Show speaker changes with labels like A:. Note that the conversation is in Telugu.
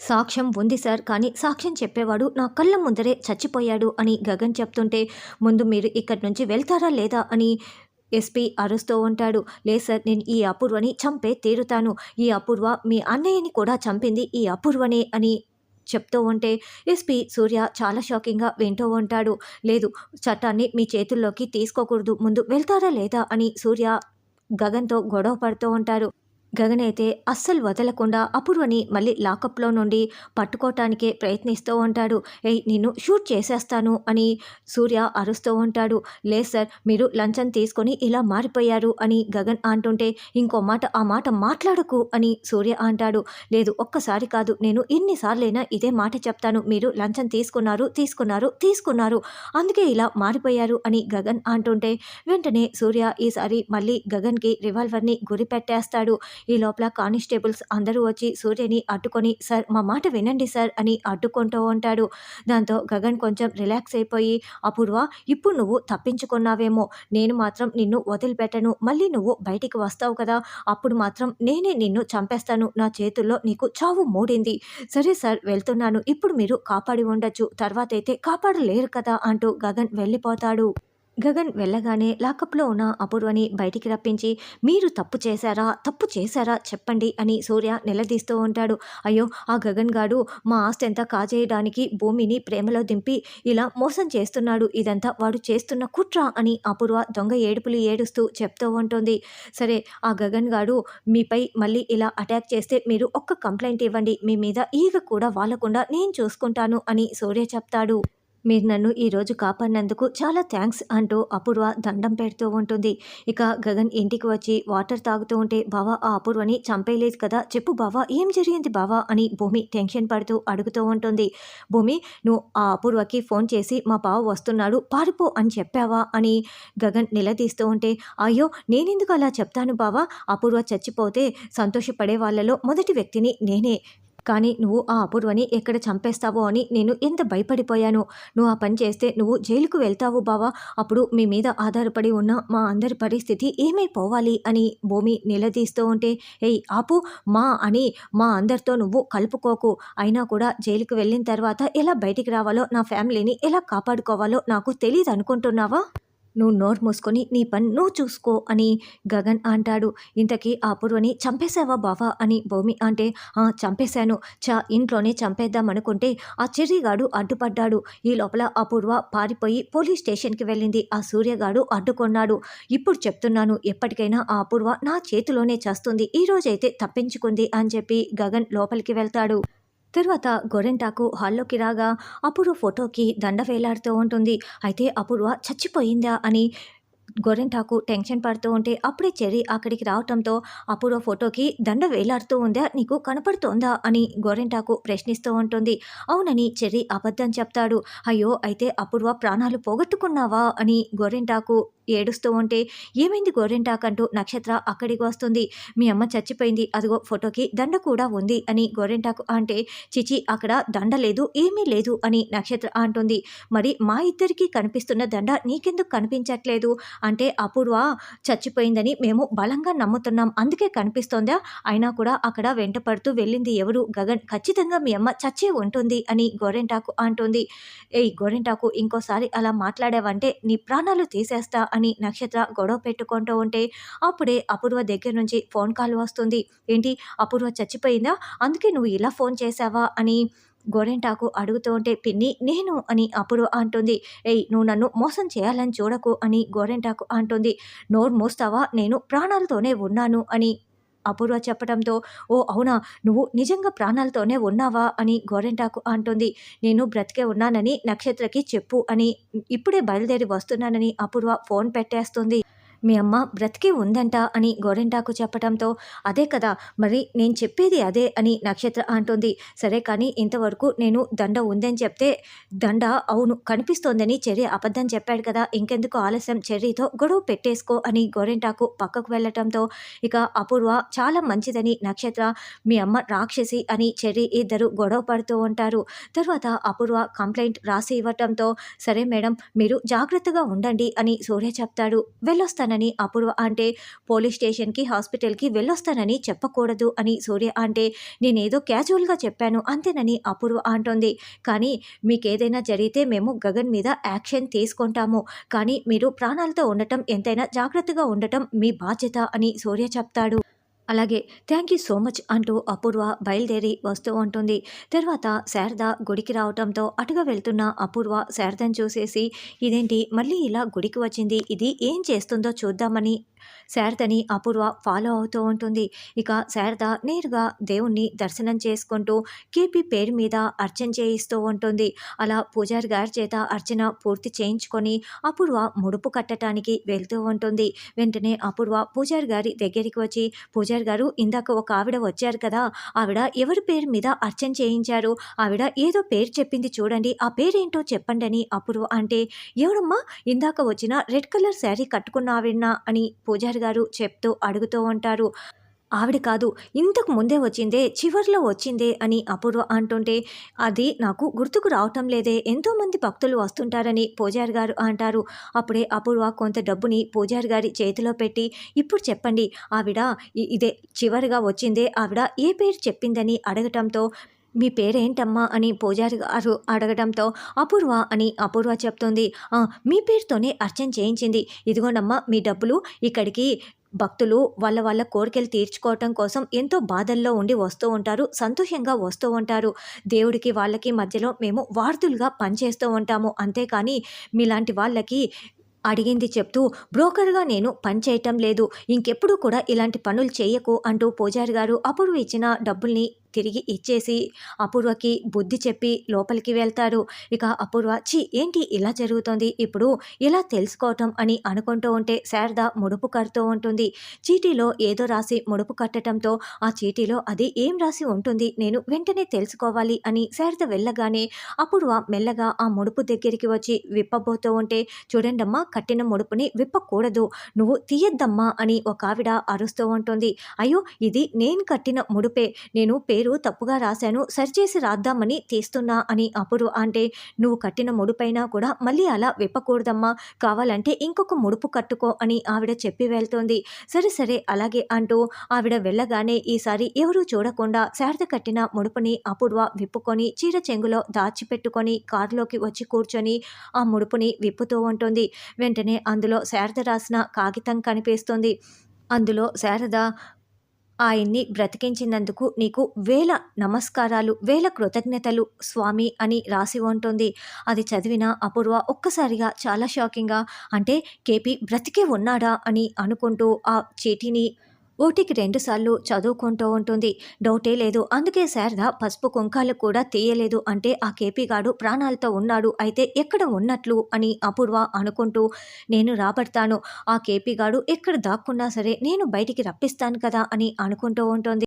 A: సాక్ష్యం ఉంది సార్ కానీ సాక్ష్యం చెప్పేవాడు నా కళ్ళ ముందరే చచ్చిపోయాడు అని గగన్ చెప్తుంటే ముందు మీరు ఇక్కడి నుంచి వెళ్తారా లేదా? అని ఎస్పీ అరుస్తూ ఉంటాడు. లేదు సార్ నేను ఈ అపూర్వని చంపే తీరుతాను. ఈ అపూర్వ మీ అన్నయ్యని కూడా చంపింది ఈ అపూర్వనే అని చెప్తూ ఉంటే ఎస్పీ సూర్య చాలా షాకింగ్గా వింటూ ఉంటాడు. లేదు చట్టాన్ని మీ చేతుల్లోకి తీసుకోకూడదు. ముందు వెళ్తారా లేదా? అని సూర్య గగన్తో గొడవ పడుతూ ఉంటారు గగన్ అయితే అస్సలు వదలకుండా అపూర్వని మళ్ళీ లాకప్లో నుండి పట్టుకోవటానికే ప్రయత్నిస్తూ ఉంటాడు. ఏయ్ నిన్ను షూట్ చేసేస్తాను అని సూర్య అరుస్తూ ఉంటాడు. లేదు సార్ మీరు లంచం తీసుకొని ఇలా మారిపోయారు అని గగన్ అంటుంటే ఇంకో మాట ఆ మాట మాట్లాడకు అని సూర్య అంటాడు. లేదు ఒక్కసారి కాదు నేను ఎన్నిసార్లైనా ఇదే మాట చెప్తాను. మీరు లంచం తీసుకున్నారు తీసుకున్నారు తీసుకున్నారు. అందుకే ఇలా మారిపోయారు అని గగన్ అంటుంటే వెంటనే సూర్య ఈసారి మళ్ళీ గగన్కి రివాల్వర్ని గురి పెట్టేస్తాడు ఈ లోపల కానిస్టేబుల్స్ అందరూ వచ్చి సూర్యని అడ్డుకొని సార్ మా మాట వినండి సార్ అని అడ్డుకుంటూ ఉంటాడు. దాంతో గగన్ కొంచెం రిలాక్స్ అయిపోయి అపూర్వ ఇప్పుడు నువ్వు తప్పించుకున్నావేమో. నేను మాత్రం నిన్ను వదిలిపెట్టను. మళ్ళీ నువ్వు బయటికి వస్తావు కదా. అప్పుడు మాత్రం నేనే నిన్ను చంపేస్తాను. నా చేతుల్లో నీకు చావు మూడింది. సరే సార్ వెళ్తున్నాను. ఇప్పుడు మీరు కాపాడి ఉండొచ్చు. తర్వాత అయితే కాపాడలేరు కదా అంటూ గగన్ వెళ్ళిపోతాడు. గగన్ వెళ్ళగానే లాకప్లో ఉన్న అపూర్వని బయటికి రప్పించి మీరు తప్పు చేశారా? తప్పు చేశారా? చెప్పండి అని సూర్య నిలదీస్తూ ఉంటాడు. అయ్యో ఆ గగన్ గాడు మా ఆస్తి అంతా కాజేయడానికి భూమిని ప్రేమలో దింపి ఇలా మోసం చేస్తున్నాడు. ఇదంతా వాడు చేస్తున్న కుట్ర అని అపూర్వ దొంగ ఏడుపులు ఏడుస్తూ చెప్తూ ఉంటుంది. సరే ఆ గగన్ గాడు మీపై మళ్ళీ ఇలా అటాక్ చేస్తే మీరు ఒక్క కంప్లైంట్ ఇవ్వండి. మీ మీద ఈగ కూడా వాళ్ళకుండా నేను చూసుకుంటాను అని సూర్య చెప్తాడు. మీరు నన్ను ఈరోజు కాపాడినందుకు చాలా థ్యాంక్స్ అంటూ అపూర్వ దండం పెడుతూ ఉంటుంది. ఇక గగన్ ఇంటికి వచ్చి వాటర్ తాగుతూ ఉంటే బావా ఆ అపూర్వని చంపేయలేదు కదా చెప్పు బావా ఏం జరిగింది బావా? అని భూమి టెన్షన్ పడుతూ అడుగుతూ ఉంటుంది. భూమి నువ్వు ఆ అపూర్వకి ఫోన్ చేసి మా బావ వస్తున్నాడు పారిపో అని చెప్పావా? అని గగన్ నిలదీస్తూ ఉంటే అయ్యో నేనెందుకు అలా చెప్తాను బావా? అపూర్వ చచ్చిపోతే సంతోషపడే వాళ్ళలో మొదటి వ్యక్తిని నేనే. కానీ నువ్వు ఆ అపూర్వని ఎక్కడ చంపేస్తావో అని నేను ఎంత భయపడిపోయాను. నువ్వు ఆ పని చేస్తే నువ్వు జైలుకు వెళ్తావు బావా. అప్పుడు మీ మీద ఆధారపడి ఉన్న మా అందరి పరిస్థితి ఏమైపోవాలి అని భూమి నిలదీస్తూ ఉంటే ఏయ్ ఆపు మా అని మా అందరితో నువ్వు కలుపుకోకు. అయినా కూడా జైలుకు వెళ్ళిన తర్వాత ఎలా బయటికి రావాలో నా ఫ్యామిలీని ఎలా కాపాడుకోవాలో నాకు తెలియదు అనుకుంటున్నావా నువ్వు నోరు మూసుకొని నీ పని నువ్వు చూసుకో అని గగన్ అంటాడు. ఇంతకీ ఆ అపూర్వని చంపేశావా బావా అని భూమి అంటే "ఆ, చంపేశాను. చా ఇంట్లోనే చంపేద్దాం అనుకుంటే ఆ చెర్రిగాడు అడ్డుపడ్డాడు. ఈ లోపల అపూర్వ పారిపోయి పోలీస్ స్టేషన్కి వెళ్ళింది. ఆ సూర్యగాడు అడ్డుకున్నాడు. ఇప్పుడు చెప్తున్నాను ఎప్పటికైనా ఆ అపూర్వ నా చేతిలోనే చేస్తుంది. ఈరోజైతే తప్పించుకుంది అని చెప్పి గగన్ లోపలికి వెళ్తాడు. తర్వాత గొరెంటాకు హాల్లోకి రాగా అపూర్వ ఫోటోకి దండ వేలాడుతూ ఉంటుంది. అయితే అపూర్వ చచ్చిపోయిందా అని గొరెంటాకు టెన్షన్ పడుతూ ఉంటే అప్పుడే చెర్రీ అక్కడికి రావటంతో అపూర్వ ఫోటోకి దండ వేలాడుతూ ఉందా నీకు కనపడుతోందా అని గొరెంటాకు ప్రశ్నిస్తూ ఉంటుంది. అవునని చెర్రీ అబద్ధం చెప్తాడు. అయ్యో అయితే అపూర్వ ప్రాణాలు పోగొట్టుకున్నావా అని గొరెంటాకు ఏడుస్తూ ఉంటే ఏమైంది గోరెంటాక్? అంటూ నక్షత్ర అక్కడికి వస్తుంది. మీ అమ్మ చచ్చిపోయింది. అదిగో ఫోటోకి దండ కూడా ఉంది అని గోరెంటాకు అంటే చిచి అక్కడ దండ లేదు ఏమీ లేదు అని నక్షత్ర అంటుంది. మరి మా ఇద్దరికి కనిపిస్తున్న దండ నీకెందుకు కనిపించట్లేదు? అంటే అపూర్వ చచ్చిపోయిందని మేము బలంగా నమ్ముతున్నాం. అందుకే కనిపిస్తోందా? అయినా కూడా అక్కడ వెంట పడుతూ వెళ్ళింది ఎవరు? గగన్ ఖచ్చితంగా మీ అమ్మ చచ్చే ఉంటుంది అని గోరెంటాకు అంటుంది. ఏయ్ గోరెంటాకు ఇంకోసారి అలా మాట్లాడావంటే నీ ప్రాణాలు తీసేస్తా అని నక్షత్ర గొడవ పెట్టుకుంటూ ఉంటే అప్పుడే అపూర్వ దగ్గర నుంచి ఫోన్ కాల్ వస్తుంది. ఏంటి? అపూర్వ చచ్చిపోయిందా? అందుకే నువ్వు ఇలా ఫోన్ చేశావా? అని గోరెంటాకు అడుగుతూ ఉంటే పిన్ని నేను అని అపూర్వ అంటుంది. ఏయ్ నువ్వు నన్ను మోసం చేయాలని చూడకు అని గోరెంటాకు అంటుంది. నోరు మోస్తావా? నేను ప్రాణాలతోనే ఉన్నాను అని అపూర్వ చెప్పడంతో ఓ అవునా? నువ్వు నిజంగా ప్రాణాలతోనే ఉన్నావా? అని గోరెంటాకు అంటుంది. నేను బ్రతికే ఉన్నానని నక్షత్రకి చెప్పు అని ఇప్పుడే బయలుదేరి వస్తున్నానని అపూర్వ ఫోన్ పెట్టేస్తుంది. మీ అమ్మ బ్రతికి ఉందంట అని గోరెంటాకు చెప్పడంతో అదే కదా మరి నేను చెప్పేది అదే అని నక్షత్ర అంటుంది. సరే కానీ ఇంతవరకు నేను దండ ఉందని చెప్తే దండ అవును కనిపిస్తోందని చెర్రి అబద్ధం చెప్పాడు కదా ఇంకెందుకు ఆలస్యం? చెర్రీతో గొడవ పెట్టేసుకో అని గోరెంటాకు పక్కకు వెళ్ళటంతో ఇక అపూర్వ చాలా మంచిదని నక్షత్ర మీ అమ్మ రాక్షసి అని చెర్రీ ఇద్దరు గొడవ పడుతూ ఉంటారు. తర్వాత అపూర్వ కంప్లైంట్ రాసి ఇవ్వటంతో సరే మేడం మీరు జాగ్రత్తగా ఉండండి అని సూర్య చెప్తాడు. వెళ్ళొస్తాను వస్తానని అపూర్వ అంటే పోలీస్ స్టేషన్కి హాస్పిటల్కి వెళ్ళొస్తానని చెప్పకూడదు అని సూర్య అంటే నేనేదో క్యాజువల్గా చెప్పాను అంతేనని అపూర్వ అంటోంది. కానీ మీకు ఏదైనా జరిగితే మేము గగన్ మీద యాక్షన్ తీసుకుంటాము. కానీ మీరు ప్రాణాలతో ఉండటం ఎంతైనా జాగ్రత్తగా ఉండటం మీ బాధ్యత అని సూర్య చెప్తాడు. అలాగే థ్యాంక్ యూ సో మచ్ అంటూ అపూర్వ బయలుదేరి వస్తూ ఉంటుంది. తర్వాత శారద గుడికి రావటంతో అటుగా వెళ్తున్న అపూర్వ శారదను చూసేసి ఇదేంటి? మళ్ళీ ఇలా గుడికి వచ్చింది? ఇది ఏం చేస్తుందో చూద్దామని శారదని అపూర్వ ఫాలో అవుతూ ఉంటుంది. ఇక శారద నేరుగా దేవుణ్ణి దర్శనం చేసుకుంటూ కేపీ పేరు మీద అర్చన చేయిస్తూ ఉంటుంది. అలా పూజారి గారి చేత అర్చన పూర్తి చేయించుకొని అపూర్వ ముడుపు కట్టడానికి వెళ్తూ ఉంటుంది. వెంటనే అపూర్వ పూజారి గారి దగ్గరికి వచ్చి పూజారి గారు ఇందాక ఒక ఆవిడ వచ్చారు కదా ఆవిడ ఎవరి పేరు మీద అర్చన చేయించారు? ఆవిడ ఏదో పేరు చెప్పింది చూడండి ఆ పేరేంటో చెప్పండి అని అపూర్వ అంటే ఎవరమ్మా? ఇందాక వచ్చిన రెడ్ కలర్ శారీ కట్టుకున్న ఆవిడనా? అని పూజారి గారు చెప్తూ అడుగుతూ ఉంటారు. ఆవిడ కాదు ఇంతకు ముందే వచ్చిందే చివరిలో వచ్చిందే అని అపూర్వ అంటుంటే అది నాకు గుర్తుకు రావటం లేదే. ఎంతోమంది భక్తులు వస్తుంటారని పూజారి గారు అంటారు. అప్పుడే అపూర్వ కొంత డబ్బుని పూజారి గారి చేతిలో పెట్టి ఇప్పుడు చెప్పండి ఆవిడ ఇదే చివరిగా వచ్చిందే ఆవిడ ఏ పేరు చెప్పిందని అడగటంతో మీ పేరేంటమ్మా? అని పూజారి గారు అడగడంతో అపూర్వ అని అపూర్వ చెప్తుంది. మీ పేరుతోనే అర్చన చేయించింది. ఇదిగోనమ్మా మీ డబ్బులు ఇక్కడికి భక్తులు వాళ్ళ వాళ్ళ కోరికలు తీర్చుకోవటం కోసం ఎంతో బాధల్లో ఉండి వస్తూ ఉంటారు సంతోషంగా వస్తూ ఉంటారు. దేవుడికి వాళ్ళకి మధ్యలో మేము వార్తులుగా పనిచేస్తూ ఉంటాము. అంతేకాని మీలాంటి వాళ్ళకి అడిగింది చెప్తూ బ్రోకర్గా నేను పని చేయటం లేదు. ఇంకెప్పుడు కూడా ఇలాంటి పనులు చేయకు అంటూ పూజారి గారు అప్పుడు ఇచ్చిన డబ్బుల్ని తిరిగి ఇచ్చేసి అపూర్వకి బుద్ధి చెప్పి లోపలికి వెళ్తాడు. ఇక అపూర్వ చి ఏంటి ఇలా జరుగుతోంది? ఇప్పుడు ఇలా తెలుసుకోవటం అని అనుకుంటూ ఉంటే శారద ముడుపు కడుతూ ఉంటుంది. చీటీలో ఏదో రాసి ముడుపు కట్టడంతో ఆ చీటీలో అది ఏం రాసి ఉంటుంది? నేను వెంటనే తెలుసుకోవాలి అని శారద వెళ్ళగానే అపూర్వ మెల్లగా ఆ ముడుపు దగ్గరికి వచ్చి విప్పబోతూ ఉంటే చూడండమ్మా కట్టిన ముడుపుని విప్పకూడదు. నువ్వు తీయద్దమ్మా అని ఒక ఆవిడ అరుస్తూ ఉంటుంది. అయ్యో ఇది నేను కట్టిన ముడుపే. నేను పేరు తప్పుగా రాశాను సరిచేసి రాద్దామని తీస్తున్నా అని అపూర్వ అంటే నువ్వు కట్టిన ముడుపైనా కూడా మళ్ళీ అలా విప్పకూడదమ్మా కావాలంటే ఇంకొక ముడుపు కట్టుకో అని ఆవిడ చెప్పి వెళ్తోంది. సరే సరే అలాగే అంటూ ఆవిడ వెళ్ళగానే ఈసారి ఎవరూ చూడకుండా శారద కట్టిన ముడుపుని అపూర్వ విప్పుకొని చీర చెంగులో దాచిపెట్టుకొని కారులోకి వచ్చి కూర్చొని ఆ ముడుపుని విప్పుతూ ఉంటుంది. వెంటనే అందులో శారద రాసిన కాగితం కనిపిస్తుంది. అందులో శారద ఆయన్ని బ్రతికించినందుకు నీకు వేల నమస్కారాలు వేల కృతజ్ఞతలు స్వామి అని రాసి ఉంటుంది. అది చదివిన అపూర్వ ఒక్కసారిగా చాలా షాకింగ్గా అంటే కేపీ బ్రతికే ఉన్నాడా అని అనుకుంటూ ఆ చీటీని ఓటికి రెండుసార్లు చదువుకుంటూ ఉంటుంది. డౌటే లేదు. అందుకే శారద పసుపు కుంకాలు కూడా తీయలేదు అంటే ఆ కేపీగాడు ప్రాణాలతో ఉన్నాడు. అయితే ఎక్కడ ఉన్నట్లు అని అపూర్వ అనుకుంటూ నేను రాబడతాను. ఆ కేపీగాడు ఎక్కడ దాక్కున్నా సరే నేను బయటికి రప్పిస్తాను కదా అని అనుకుంటూ ఉంటుంది.